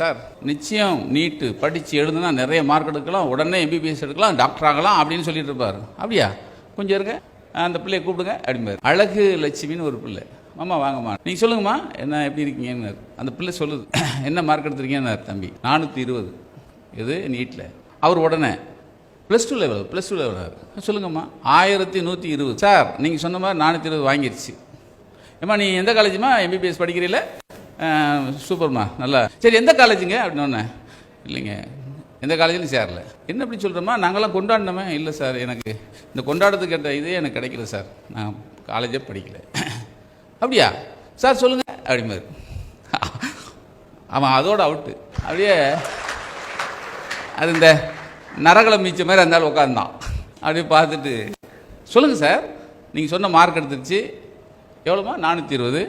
Sir நிச்சயம் நீட்டு படித்து எழுதுனா நிறைய மார்க் எடுக்கலாம் உடனே எம்பிபிஎஸ் எடுக்கலாம் டாக்டர் ஆகலாம் அப்படின்னு சொல்லிட்டு இருப்பார். அப்படியா? கொஞ்சம் இருங்க. அந்த பிள்ளையை கூப்பிடுங்க அப்படிம்பார். அழகு லட்சுமின்னு ஒரு பிள்ளை. மாமா வாங்கம்மா. நீங்கள் சொல்லுங்கம்மா என்ன எப்படி இருக்கீங்கன்னு. அந்த பிள்ளை சொல்லுது என்ன மார்க் எடுத்துருக்கீங்கன்னு தம்பி. நானூற்றி இருபது. இது நீட்டில் அவர் உடனே plus two level plus two level சொல்லுங்கம்மா. ஆயிரத்தி நூற்றி இருபது. சார் நீங்கள் சொன்ன மாதிரி நானூற்றி இருபது வாங்கிருச்சு. ஏம்மா நீ எந்த காலேஜுமா எம்பிபிஎஸ் படிக்கிறீல்ல? சூப்பர்மா நல்லா. சரி எந்த காலேஜுங்க? அப்படின்னு ஒன்று இல்லைங்க. எந்த காலேஜிலும் சேரல. என்ன அப்படி சொல்கிறோமா நாங்களாம் கொண்டாடினோமே. இல்லை சார் எனக்கு இந்த கொண்டாடுறதுக்கு கேட்ட இதே எனக்கு கிடைக்கல சார். நான் காலேஜே படிக்கல. அப்படியா? சார் சொல்லுங்கள் அப்படிம்பாரு. ஆமாம் அதோட அவுட்டு. அப்படியே அது இந்த நரகளை மீச்ச மாதிரி அந்த ஆள் உட்காந்தான் அப்படியே பார்த்துட்டு சொல்லுங்கள் சார். நீங்கள் சொன்ன மார்க் எடுத்துருச்சு. எவ்வளோமா நானூற்றி இருபது.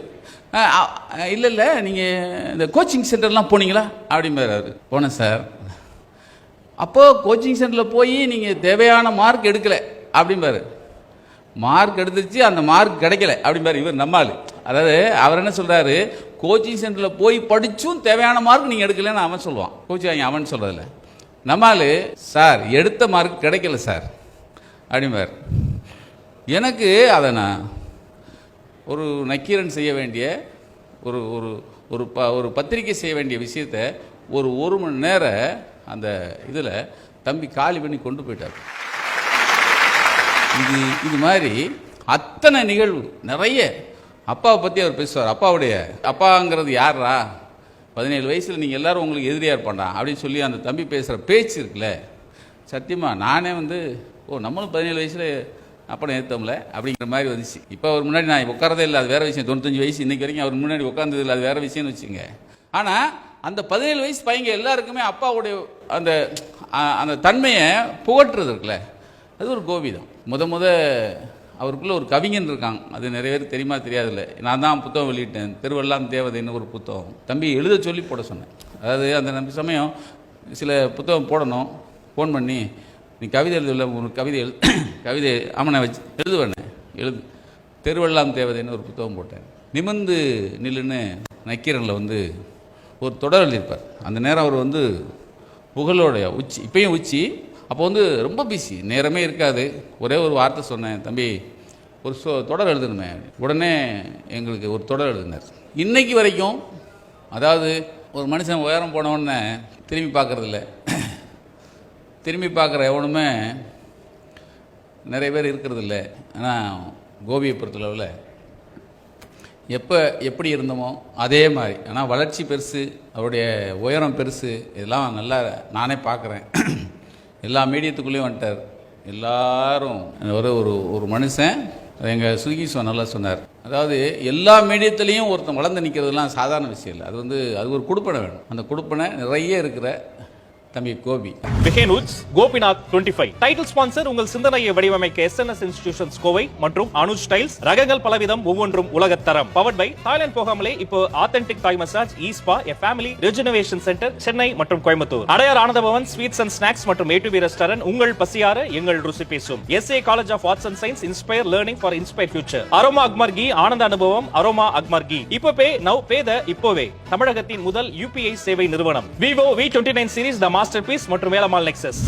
இல்லை இல்லை நீங்கள் இந்த கோச்சிங் சென்டர்லாம் போனீங்களா? அப்படிங்கிறாரு அவர். போனேன் சார். அப்போது கோச்சிங் சென்டரில் போய் நீங்கள் தேவையான மார்க் எடுக்கலை அப்படிம்பாரு. மார்க் எடுத்துச்சு அந்த மார்க் கிடைக்கல அப்படிம்பாரு இவர் நம்மாள் அதாவது அவர் என்ன சொல்கிறாரு கோச்சிங் சென்டரில் போய் படித்தும் தேவையான மார்க் நீங்கள் எடுக்கலைன்னு அவன் சொல்லுவான். கோச்சிங் அவன் சொல்கிறதில்ல நம்மால் சார் எடுத்த மார்க் கிடைக்கல சார். அப்படிம்பார். எனக்கு அதை நான் ஒரு நக்கீரன் செய்ய வேண்டிய ஒரு ஒரு ஒரு ப ஒரு பத்திரிக்கை செய்ய வேண்டிய விஷயத்தை ஒரு ஒரு மணி நேரம் அந்த இதில் தம்பி காலி பண்ணி கொண்டு போயிட்டார். இது இது மாதிரி அத்தனை நிகழ்வு நிறைய. அப்பாவை பற்றி அவர் பேசுவார். அப்பாவுடைய அப்பாங்கிறது யாரா பதினேழு வயசில் நீங்கள் எல்லோரும் உங்களுக்கு எதிரியாக இருப்பாண்டா அப்படின்னு சொல்லி அந்த தம்பி பேசுகிற பேச்சு இருக்குல்ல. சத்தியமாக நானே வந்து ஓ நம்மளும் பதினேழு வயசில் அப்புறம் ஏற்றமில்ல அப்படிங்கிற மாதிரி வந்துச்சு. இப்போ அவர் முன்னாடி நான் உட்காரதே இல்லை அது வேறு விஷயம். தொண்ணூத்தஞ்சு வயசு இன்னைக்கு வரைக்கும் அவர் முன்னாடி உட்காந்தது இல்லை அது வேறு விஷயம்னு வச்சுங்க ஆனால் அந்த பதினேழு வயசு பையங்க எல்லாருக்குமே அப்பாவுடைய அந்த அந்த தன்மையை புகட்டுறது இருக்குல்ல? அது ஒரு கோபிதம் முத முத அவருக்குள்ளே ஒரு கவிஞன் இருக்காங்க. அது நிறைய பேர் தெரியுமா தெரியாதுல்ல. நான் தான் புத்தகம் வெளியிட்டேன். திருவள்ளாம் தேவதைன்னு ஒரு புத்தகம். தம்பி எழுத சொல்லி போட சொன்னேன். அதாவது அந்த நம்ம சமயம் சில புத்தகம் போடணும். ஃபோன் பண்ணி நீ கவிதை எழுதல ஒரு கவிதை எழு கவிதை ஆமனை வச்சு எழுதுவேண்ணே எழுது. தெருவெல்லாம் தேவதைன்னு ஒரு புத்தகம் போட்டேன் நிமிர்ந்து நில்லுன்னு நக்கீரனில் வந்து ஒரு தொடர் எழுதியிருப்பார். அந்த நேரம் அவர் வந்து புகழோடைய உச்சி இப்பயும் உச்சி. அப்போ வந்து ரொம்ப பிஸி நேரமே இருக்காது. ஒரே ஒரு வார்த்தை சொன்னேன் தம்பி ஒரு சொ தொடர் எழுதணுமே. உடனே எங்களுக்கு ஒரு தொடர் எழுதினார். இன்றைக்கு வரைக்கும் அதாவது ஒரு மனுஷன் உயரம் போனவுடனே திரும்பி பார்க்கறதில்ல. திரும்பி பார்க்குற எவனுமே நிறைய பேர் இருக்கிறதில்ல. ஆனால் கோபியை பொறுத்தளவில் எப்போ எப்படி இருந்தோமோ அதே மாதிரி. ஆனால் வளர்ச்சி பெருசு அவருடைய உயரம் பெருசு இதெல்லாம் நல்லா நானே பார்க்குறேன். எல்லா மீடியத்துக்குள்ளேயும் வந்துட்டார். எல்லாரும் ஒரு ஒரு ஒரு மனுஷன். எங்கள் சுகீஸ்வன் நல்லா சொன்னார். அதாவது எல்லா மீடியத்துலேயும் ஒருத்தன் வளர்ந்து நிற்கிறதுலாம் சாதாரண விஷயம் இல்லை. அது வந்து அது ஒரு கொடுப்பனை வேணும். அந்த கொடுப்பனை நிறைய இருக்கிற தம்பி கோபி. பிஹேனுட்ஸ் கோபிநாத் 25 டைட்டில் ஸ்பான்சர் உங்கள் சிந்தனையை வடிவமைக்க எஸ்என்எஸ் இன்ஸ்டிடியூஷன்ஸ் கோவை மற்றும் அனுஜ் ஸ்டைல்ஸ் ரகங்கள் பலவிதம் ஒவ்வொன்றும் உலகத்தரம் பவர்ட் பை தாய்லாந்து போகாமலே இப்போ authentic Thai massage ஈஸ்பா a family rejuvenation centre Chennai மற்றும் Coimbatore. Adyar Ananda Pawan sweets and snacks மற்றும் ஏ ரெஸ்டாரண்ட் உங்கள் பசியார எங்கள் ருசி பேசும். SA college of arts and science inspire learning for inspire future Aroma அக்மர்கி ஆனந்த அனுபவம் அரோமா அக்மர்கி இப்போ பே நவ் பே த இப்போவே. தமிழகத்தின் முதல் யூபிஐ சேவை நிறுவனம். Vivo V twenty nine series the masterpiece மற்றும் வேலமால் நெக்ஸஸ்